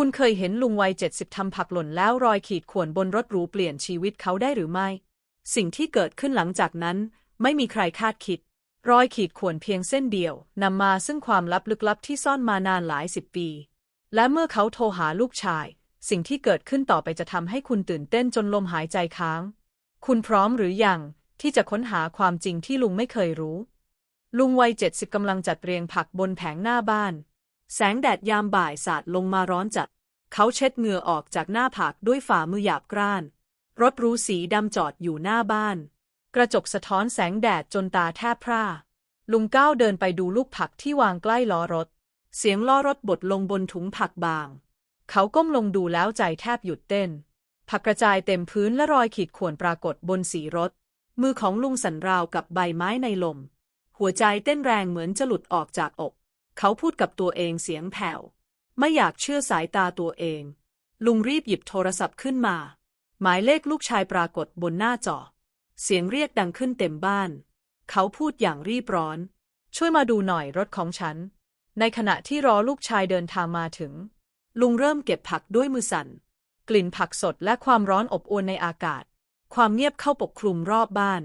คุณเคยเห็นลุงวัยเจ็ดสิบทำผักหล่นแล้วรอยขีดข่วนบนรถหรูเปลี่ยนชีวิตเขาได้หรือไม่ สิ่งที่เกิดขึ้นหลังจากนั้น ไม่มีใครคาดคิด รอยขีดข่วนเพียงเส้นเดียวนำมาซึ่งความลับลึกลับที่ซ่อนมานานหลายสิบปี และเมื่อเขาโทรหาลูกชาย สิ่งที่เกิดขึ้นต่อไปจะทำให้คุณตื่นเต้นจนลมหายใจค้าง คุณพร้อมหรือยังที่จะค้นหาความจริงที่ลุงไม่เคยรู้ ลุงวัยเจ็ดสิบกำลังจัดเรียงผักบนแผงหน้าบ้าน แสงแดดยามบ่ายสาดลงมาร้อนจัด เขาเช็ดเหงื่อออกจากหน้าผักด้วยฝ่ามือหยาบกร้าน รถรูสีดำจอดอยู่หน้าบ้าน กระจกสะท้อนแสงแดดจนตาแทบพร่า ลุงก้าวเดินไปดูลูกผักที่วางใกล้ล้อรถ เสียงล้อรถบดลงบนถุงผักบาง เขาก้มลงดูแล้วใจแทบหยุดเต้น ผักกระจายเต็มพื้นและรอยขีดข่วนปรากฏบนสีรถ มือของลุงสันราวกับใบไม้ในลม หัวใจเต้นแรงเหมือนจะหลุดออกจากอก เขาพูดกับตัวเองเสียงแผ่ว ไม่อยากเชื่อสายตาตัวเอง ลุงรีบหยิบโทรศัพท์ขึ้นมา หมายเลขลูกชายปรากฏบนหน้าจอ เสียงเรียกดังขึ้นเต็มบ้าน เขาพูดอย่างรีบร้อน ช่วยมาดูหน่อยรถของฉัน ในขณะที่รอลูกชายเดินทางมาถึง ลุงเริ่มเก็บผักด้วยมือสั่น กลิ่นผักสดและความร้อนอบอวลในอากาศ ความเงียบเข้าปกคลุมรอบบ้าน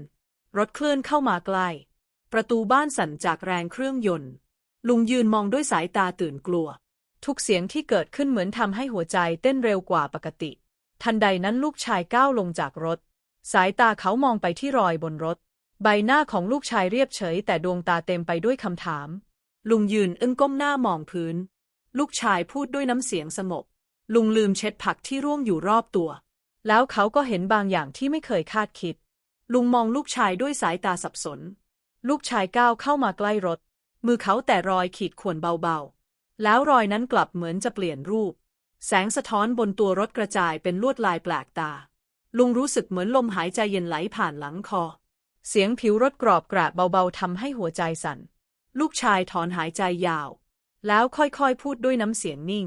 รถเคลื่อนเข้ามาใกล้ประตูบ้านสั่นจากแรงเครื่องยนต์ ลุงยืนมองด้วยสายตาตื่นกลัว ทุกเสียงที่เกิดขึ้นเหมือนทำให้หัวใจเต้นเร็วกว่าปกติ ทันใดนั้นลูกชายก้าวลงจากรถ สายตาเขามองไปที่รอยบนรถ ใบหน้าของลูกชายเรียบเฉย แต่ดวงตาเต็มไปด้วยคำถาม ลุงยืนอึ้งก้มหน้ามองพื้น ลูกชายพูดด้วยน้ำเสียงสงบลุงลืมเช็ดผักที่ร่วงอยู่รอบตัว แล้วเขาก็เห็นบางอย่างที่ไม่เคยคาดคิด ลุงมองลูกชายด้วยสายตาสับสน ลูกชายก้าวเข้ามาใกล้รถ มือเขาแต่รอยขีดข่วนเบาๆ แล้วรอยนั้นกลับเหมือนจะเปลี่ยนรูป แสงสะท้อนบนตัวรถกระจายเป็นลวดลายแปลกตา ลุงรู้สึกเหมือนลมหายใจเย็นไหลผ่านหลังคอ เสียงผิวรถกรอบกระเบาๆทำให้หัวใจสั่น ลูกชายถอนหายใจยาว แล้วค่อยๆพูดด้วยน้ำเสียงนิ่ง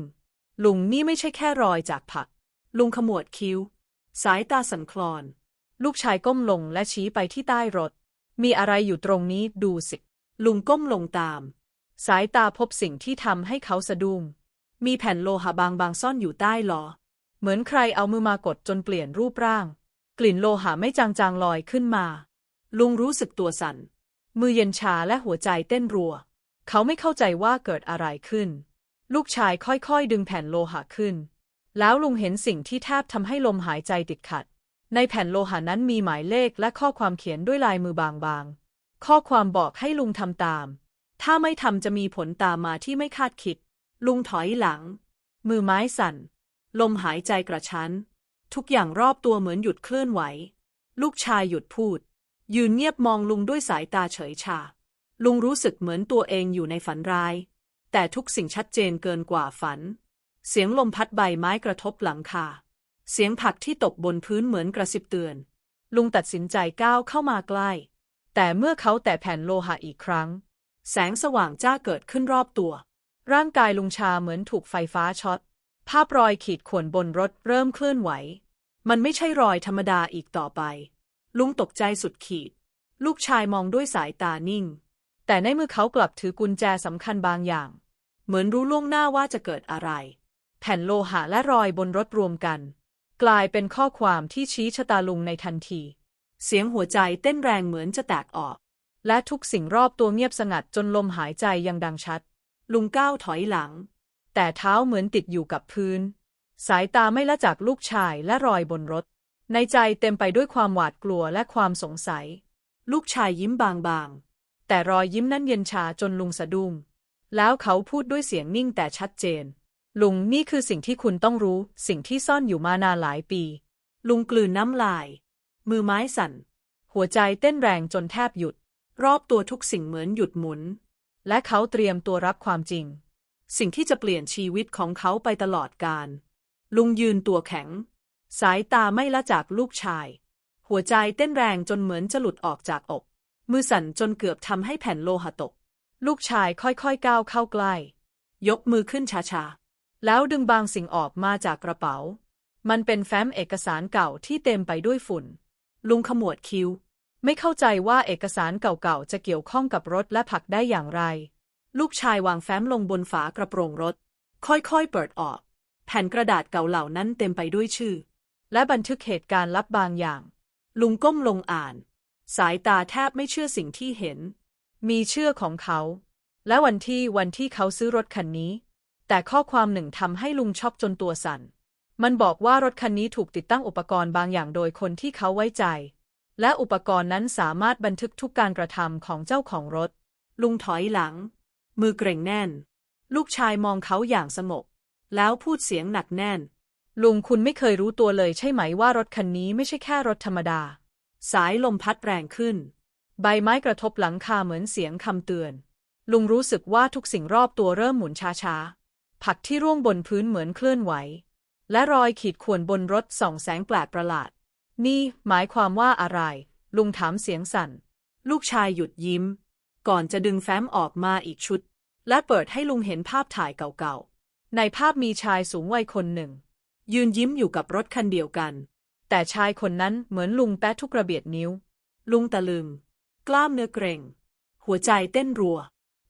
ลุงนี่ไม่ใช่แค่รอยจากผัก ลุงขมวดคิ้ว สายตาสั่นคลอน ลูกชายก้มลงและชี้ไปที่ใต้รถ มีอะไรอยู่ตรงนี้ดูสิ ลุงก้มลงตาม สายตาพบสิ่งที่ทำให้เขาสะดุ้ง มีแผ่นโลหะบางๆซ่อนอยู่ใต้ล้อ เหมือนใครเอามือมากดจนเปลี่ยนรูปร่าง กลิ่นโลหะไม่จางๆลอยขึ้นมา ลุงรู้สึกตัวสั่น มือเย็นชาและหัวใจเต้นรัว เขาไม่เข้าใจว่าเกิดอะไรขึ้น ลูกชายค่อยๆ ดึงแผ่นโลหะขึ้น แล้วลุงเห็นสิ่งที่แทบทำให้ลมหายใจติดขัด ในแผ่นโลหะนั้นมีหมายเลขและข้อความเขียนด้วยลายมือบางๆ ข้อความบอกให้ลุงทำตาม ถ้าไม่ทำจะมีผลตามมาที่ไม่คาดคิด ลุงถอยหลัง มือไม้สั่น ลมหายใจกระชั้น ทุกอย่างรอบตัวเหมือนหยุดเคลื่อนไหว ลูกชายหยุดพูด ยืนเงียบมองลุงด้วยสายตาเฉยชา ลุงรู้สึกเหมือนตัวเองอยู่ในฝันร้าย แต่ทุกสิ่งชัดเจนเกินกว่าฝัน เสียงลมพัดใบไม้กระทบหลังคา เสียงผักที่ตกบนพื้นเหมือนกระซิบเตือน ลุงตัดสินใจก้าวเข้ามาใกล้ แต่เมื่อเขาแตะแผ่นโลหะอีกครั้ง แสงสว่างจ้าเกิดขึ้นรอบตัว ร่างกายลุงชาเหมือนถูกไฟฟ้าช็อต ภาพรอยขีดข่วนบนรถเริ่มเคลื่อนไหว มันไม่ใช่รอยธรรมดาอีกต่อไป ลุงตกใจสุดขีด ลูกชายมองด้วยสายตานิ่ง แต่ในมือเขากลับถือกุญแจสำคัญบางอย่าง เหมือนรู้ล่วงหน้าว่าจะเกิดอะไร แผ่นโลหะและรอยบนรถรวมกัน กลายเป็นข้อความที่ชี้ชะตาลุงในทันที เสียงหัวใจเต้นแรงเหมือนจะแตกออก และทุกสิ่งรอบตัวเงียบสงัดจนลมหายใจยังดังชัด ลุงก้าวถอยหลัง แต่เท้าเหมือนติดอยู่กับพื้น สายตาไม่ละจากลูกชายและรอยบนรถ ในใจเต็มไปด้วยความหวาดกลัวและความสงสัย ลูกชายยิ้มบางๆ แต่รอยยิ้มนั้นเย็นชาจนลุงสะดุ้ง แล้วเขาพูดด้วยเสียงนิ่งแต่ชัดเจน ลุงนี่คือสิ่งที่คุณต้องรู้ สิ่งที่ซ่อนอยู่มานานหลายปี ลุงกลืนน้ำลาย มือไม้สั่น หัวใจเต้นแรงจนแทบหยุด รอบตัวทุกสิ่งเหมือนหยุดหมุน และเขาเตรียมตัวรับความจริง สิ่งที่จะเปลี่ยนชีวิตของเขาไปตลอดกาลลุงยืนตัวแข็ง สายตาไม่ละจากลูกชาย หัวใจเต้นแรงจนเหมือนจะหลุดออกจากอก มือสั่นจนเกือบทำให้แผ่นโลหะตก ลูกชายค่อยๆก้าวเข้าใกล้ ยกมือขึ้นช้าๆ แล้วดึงบางสิ่งออกมาจากกระเป๋า มันเป็นแฟ้มเอกสารเก่าที่เต็มไปด้วยฝุ่น ลุงขมวดคิ้ว ไม่เข้าใจว่าเอกสารเก่าๆ จะเกี่ยวข้องกับรถและผักได้อย่างไร ลูกชายวางแฟ้มลงบนฝากระโปรงรถ ค่อยๆ เปิดออก แผ่นกระดาษเก่าเหล่านั้นเต็มไปด้วยชื่อ และบันทึกเหตุการณ์ลับบางอย่าง ลุงก้มลงอ่าน สายตาแทบไม่เชื่อสิ่งที่เห็น มีเชื่อของเขา และวันที่วันที่เขาซื้อรถคันนี้ แต่ข้อความหนึ่งทำให้ลุงช็อกจนตัวสั่น มันบอกว่ารถคันนี้ถูกติดตั้งอุปกรณ์บางอย่างโดยคนที่เขาไว้ใจ และอุปกรณ์นั้นสามารถบันทึกทุกการกระทำของเจ้าของรถ ลุงถอยหลัง มือเกร็งแน่น ลูกชายมองเขาอย่างสงบแล้วพูดเสียงหนักแน่น ลุงคุณไม่เคยรู้ตัวเลยใช่ไหมว่ารถคันนี้ไม่ใช่แค่รถธรรมดา สายลมพัดแรงขึ้น ใบไม้กระทบหลังคาเหมือนเสียงคำเตือน ลุงรู้สึกว่าทุกสิ่งรอบตัวเริ่มหมุนช้าๆ ผักที่ร่วงบนพื้นเหมือนเคลื่อนไหว และรอยขีดข่วนบนรถส่องแสงแปลกประหลาด นี่หมายความว่าอะไร ลุงถามเสียงสั่น ลูกชายหยุดยิ้ม ก่อนจะดึงแฟ้มออกมาอีกชุด และเปิดให้ลุงเห็นภาพถ่ายเก่าๆ ในภาพมีชายสูงวัยคนหนึ่ง ยืนยิ้มอยู่กับรถคันเดียวกัน แต่ชายคนนั้นเหมือนลุงแปะทุกระเบียดนิ้ว ลุงตะลึง กล้ามเนื้อเกร็ง หัวใจเต้นรัว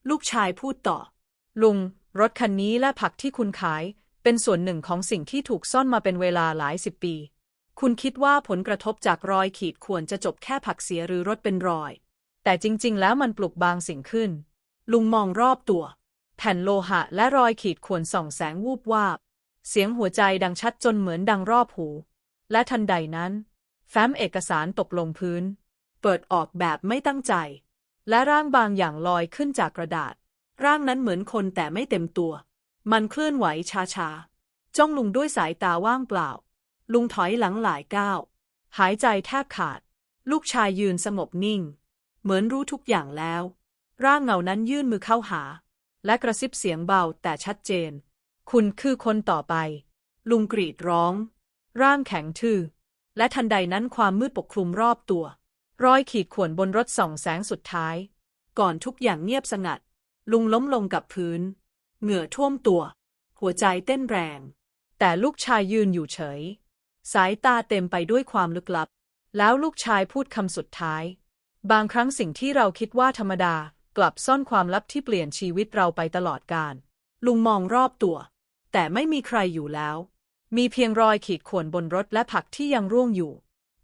ลูกชายพูดต่อ ลุง รถคันนี้และผักที่คุณขาย เป็นส่วนหนึ่งของสิ่งที่ถูกซ่อนมาเป็นเวลาหลายสิบปี คุณคิดว่าผลกระทบจากรอยขีดข่วนจะจบแค่ผักเสียหรือรถเป็นรอย แต่จริง ๆ แล้วมันปลุกบางสิ่งขึ้น ลุงมองรอบตัว แผ่นโลหะและรอยขีดข่วนส่องแสงวูบวาบ เสียงหัวใจดังชัดจนเหมือนดังรอบหู และทันใดนั้น แฟ้มเอกสารตกลงพื้น เปิดออกแบบไม่ตั้งใจ และร่างบางอย่างลอยขึ้นจากกระดาษ ร่างนั้นเหมือนคนแต่ไม่เต็มตัว มันเคลื่อนไหวช้าๆ จ้องลุงด้วยสายตาว่างเปล่า ลุงถอยหลังหลายก้าว หายใจแทบขาด ลูกชายยืนสงบนิ่ง เหมือนรู้ทุกอย่างแล้ว ร่างเงานั้นยื่นมือเข้าหา และกระซิบเสียงเบาแต่ชัดเจน คุณคือคนต่อไป ลุงกรีดร้อง ร่างแข็งทื่อ และทันใดนั้นความมืดปกคลุมรอบตัว รอยขีดข่วนบนรถส่องแสงสุดท้าย ก่อนทุกอย่างเงียบสงัด ลุงล้มลงกับพื้น เหงื่อท่วมตัว หัวใจเต้นแรง แต่ลูกชายยืนอยู่เฉย สายตาเต็มไปด้วยความลึกลับ แล้วลูกชายพูดคำสุดท้าย บางครั้งสิ่งที่เราคิดว่าธรรมดากลับซ่อนความลับที่เปลี่ยนชีวิตเราไปตลอดกาลลุงมองรอบตัว แต่ไม่มีใครอยู่แล้ว มีเพียงรอยขีดข่วนบนรถและผักที่ยังร่วงอยู่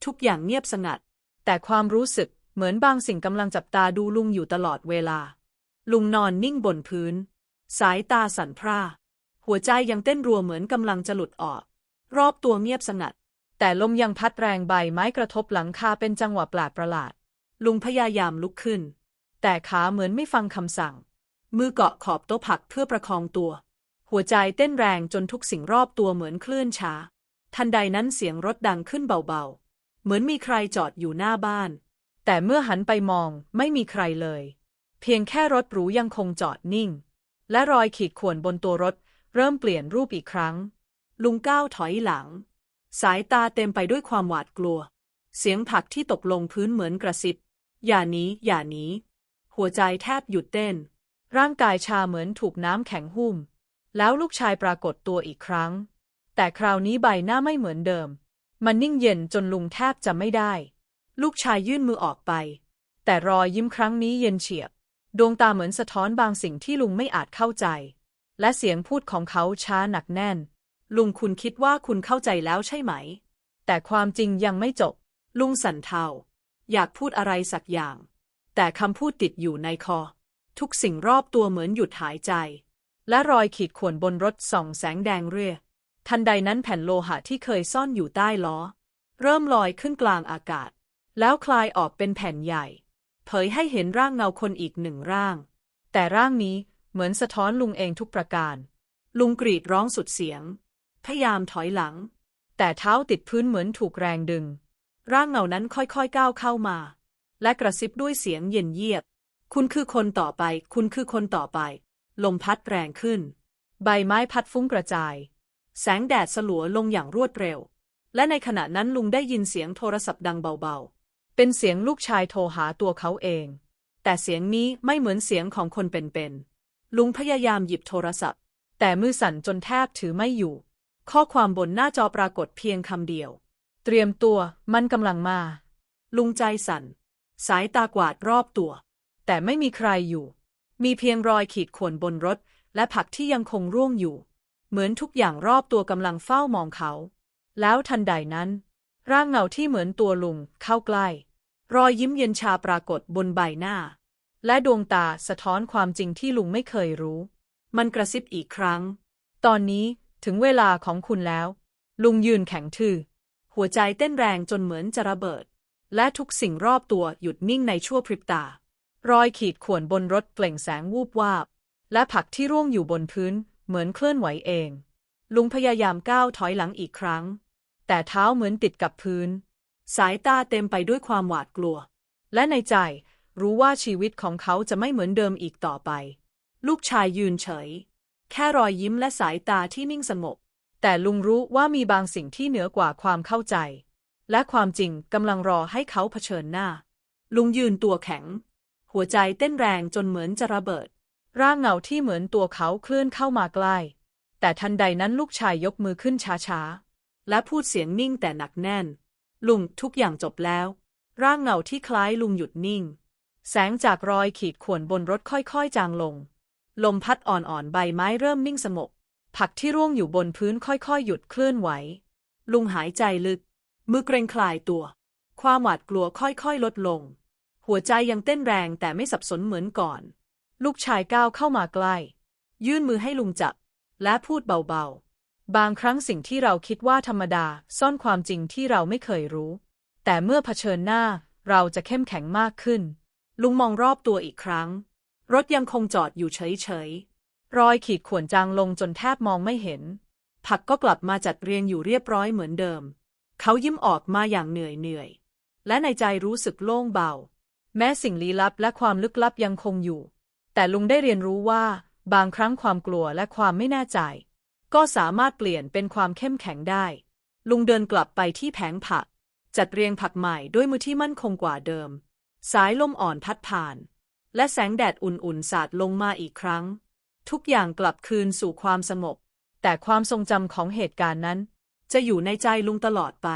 ทุกอย่างเงียบสงัด แต่ความรู้สึกเหมือนบางสิ่งกำลังจับตาดูลุงอยู่ตลอดเวลา ลุงนอนนิ่งบนพื้น สายตาสั่นพร่า หัวใจยังเต้นรัวเหมือนกำลังจะหลุดออก รอบตัวเงียบสงัด แต่ลมยังพัดแรงใบไม้กระทบหลังคาเป็นจังหวะแปลกประหลาด ลุงพยายามลุกขึ้น แต่ขาเหมือนไม่ฟังคำสั่ง มือเกาะขอบโต๊ะผักเพื่อประคองตัว หัวใจเต้นแรงจนทุกสิ่งรอบตัวเหมือนเคลื่อนช้า ทันใดนั้นเสียงรถดังขึ้นเบาๆ เหมือนมีใครจอดอยู่หน้าบ้าน แต่เมื่อหันไปมองไม่มีใครเลย เพียงแค่รถหรูยังคงจอดนิ่ง และรอยขีดข่วนบนตัวรถ เริ่มเปลี่ยนรูปอีกครั้ง ลุงก้าวถอยหลัง สายตาเต็มไปด้วยความหวาดกลัว เสียงผักที่ตกลงพื้นเหมือนกระซิบ อย่าหนีอย่าหนีหัวใจแทบหยุดเต้น ร่างกายชาเหมือนถูกน้ำแข็งหุ้ม แล้วลูกชายปรากฏตัวอีกครั้ง แต่คราวนี้ใบหน้าไม่เหมือนเดิม มันนิ่งเย็นจนลุงแทบจะไม่ได้ ลูกชายยื่นมือออกไป แต่รอยยิ้มครั้งนี้เย็นเฉียบ ดวงตาเหมือนสะท้อนบางสิ่งที่ลุงไม่อาจเข้าใจ และเสียงพูดของเขาช้าหนักแน่น ลุงคุณคิดว่าคุณเข้าใจแล้วใช่ไหม แต่ความจริงยังไม่จบ ลุงสันเทาอยากพูดอะไรสักอย่าง แต่คำพูดติดอยู่ในคอ ทุกสิ่งรอบตัวเหมือนหยุดหายใจ และรอยขีดข่วนบนรถส่องแสงแดงเรื่อทันใดนั้นแผ่นโลหะที่เคยซ่อนอยู่ใต้ล้อ เริ่มลอยขึ้นกลางอากาศ แล้วคลายออกเป็นแผ่นใหญ่ เผยให้เห็นร่างเงาคนอีกหนึ่งร่าง แต่ร่างนี้เหมือนสะท้อนลุงเองทุกประการ ลุงกรีดร้องสุดเสียง พยายามถอยหลัง แต่เท้าติดพื้นเหมือนถูกแรงดึง ร่างเงานั้นค่อยๆก้าวเข้ามา และกระซิบด้วยเสียงเย็นเยียบ คุณคือคนต่อไป คุณคือคนต่อไป ลมพัดแรงขึ้น ใบไม้พัดฟุ้งกระจาย แสงแดดสลัวลงอย่างรวดเร็ว และในขณะนั้นลุงได้ยินเสียงโทรศัพท์ดังเบา เป็นเสียงลูกชายโทรหาตัวเขาเอง แต่เสียงนี้ไม่เหมือนเสียงของคนเป็นๆ ลุงพยายามหยิบโทรศัพท์ แต่มือสั่นจนแทบถือไม่อยู่ ข้อความบนหน้าจอปรากฏเพียงคำเดียว เตรียมตัว มันกำลังมา ลุงใจสั่น สายตากวาดรอบตัว แต่ไม่มีใครอยู่ มีเพียงรอยขีดข่วนบนรถ และผักที่ยังคงร่วงอยู่ เหมือนทุกอย่างรอบตัวกำลังเฝ้ามองเขา แล้วทันใดนั้น ร่างเงาที่เหมือนตัวลุงเข้าใกล้ รอยยิ้มเย็นชาปรากฏบนใบหน้า และดวงตาสะท้อนความจริงที่ลุงไม่เคยรู้ มันกระซิบอีกครั้ง ตอนนี้ถึงเวลาของคุณแล้ว ลุงยืนแข็งทื่อ หัวใจเต้นแรงจนเหมือนจะระเบิด และทุกสิ่งรอบตัวหยุดนิ่งในชั่วพริบตา รอยขีดข่วนบนรถเปล่งแสงวูบวาบ และผักที่ร่วงอยู่บนพื้นเหมือนเคลื่อนไหวเอง ลุงพยายามก้าวถอยหลังอีกครั้ง แต่เท้าเหมือนติดกับพื้น สายตาเต็มไปด้วยความหวาดกลัว และในใจรู้ว่าชีวิตของเขาจะไม่เหมือนเดิมอีกต่อไป ลูกชายยืนเฉย แค่รอยยิ้มและสายตาที่นิ่งสงบแต่ลุงรู้ว่ามีบางสิ่งที่เหนือกว่าความเข้าใจ และความจริงกำลังรอให้เขาเผชิญหน้า ลุงยืนตัวแข็ง หัวใจเต้นแรงจนเหมือนจะระเบิด ร่างเงาที่เหมือนตัวเขาเคลื่อนเข้ามาใกล้ แต่ทันใดนั้นลูกชายยกมือขึ้นช้าๆ และพูดเสียงนิ่งแต่หนักแน่น ลุงทุกอย่างจบแล้ว ร่างเงาที่คล้ายลุงหยุดนิ่ง แสงจากรอยขีดข่วนบนรถค่อยๆ จางลง ลมพัดอ่อนๆ ใบไม้เริ่มนิ่งสงบผักที่ร่วงอยู่บนพื้นค่อยๆ หยุดเคลื่อนไหว ลุงหายใจลึก มือเกรงคลายตัว ความหวาดกลัวค่อยๆ ลดลง หัวใจยังเต้นแรงแต่ไม่สับสนเหมือนก่อน ลูกชายก้าวเข้ามาใกล้ ยื่นมือให้ลุงจับ และพูดเบาๆ บางครั้งสิ่งที่เราคิดว่าธรรมดาซ่อนความจริงที่เราไม่เคยรู้ แต่เมื่อเผชิญหน้าเราจะเข้มแข็งมากขึ้น ลุงมองรอบตัวอีกครั้ง รถยังคงจอดอยู่เฉยๆ รอยขีดข่วนจางลงจนแทบมองไม่เห็น ผักก็กลับมาจัดเรียงอยู่เรียบร้อยเหมือนเดิม เขายิ้มออกมาอย่างเหนื่อยเหนื่อยๆและในใจรู้สึกโล่งเบา แม้สิ่งลี้ลับและความลึกลับยังคงอยู่ แต่ลุงได้เรียนรู้ว่า บางครั้งความกลัวและความไม่แน่ใจ ก็สามารถเปลี่ยนเป็นความเข้มแข็งได้ ลุงเดินกลับไปที่แผงผัก จัดเรียงผักใหม่ด้วยมือที่มั่นคงกว่าเดิม สายลมอ่อนพัดผ่าน และแสงแดดอุ่นๆ สาดลงมาอีกครั้ง ทุกอย่างกลับคืนสู่ความสงบแต่ความทรงจำของเหตุการณ์นั้น จะอยู่ในใจลุงตลอดไป